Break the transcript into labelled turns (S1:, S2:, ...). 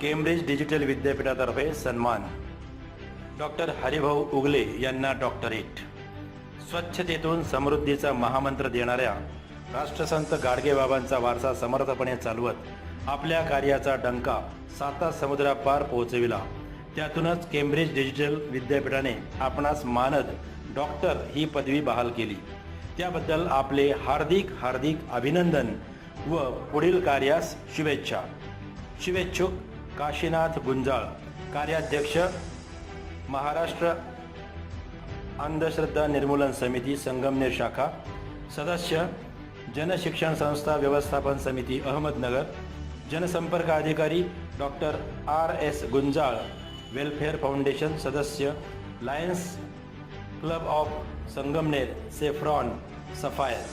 S1: Cambridge digital विद्यापीठातर्फे सन्मान. Doctor Haribhau उगले यांना डॉक्टरेट. स्वच्छतेतून समृद्धीचा महामंत्र देणाऱ्या राष्ट्रसंत गाडगेबाबांचा वारसा समर्थपणे चालवत आपल्या कार्याचा डंका साता समुद्रापार पोहोचविला. त्यातूनच केम्ब्रिज डिजिटल विद्यापीठाने आपणास मानद डॉक्टर ही पदवी बहाल केली. त्याबद्दल आपले हार्दिक हार्दिक अभिनंदन व पुढील कार्यास शुभेच्छा. शुभेच्छुक. काशीनाथ गुंजाळ कार्याध्यक्ष महाराष्ट्र अंधश्रद्धा निर्मूलन समिती संगमनेर शाखा सदस्य जनशिक्षण संस्था व्यवस्थापन समिती अहमदनगर जनसंपर्क अधिकारी doctor R S Gunjal welfare foundation सदस्य lions club of Sangamner saffron sapphire.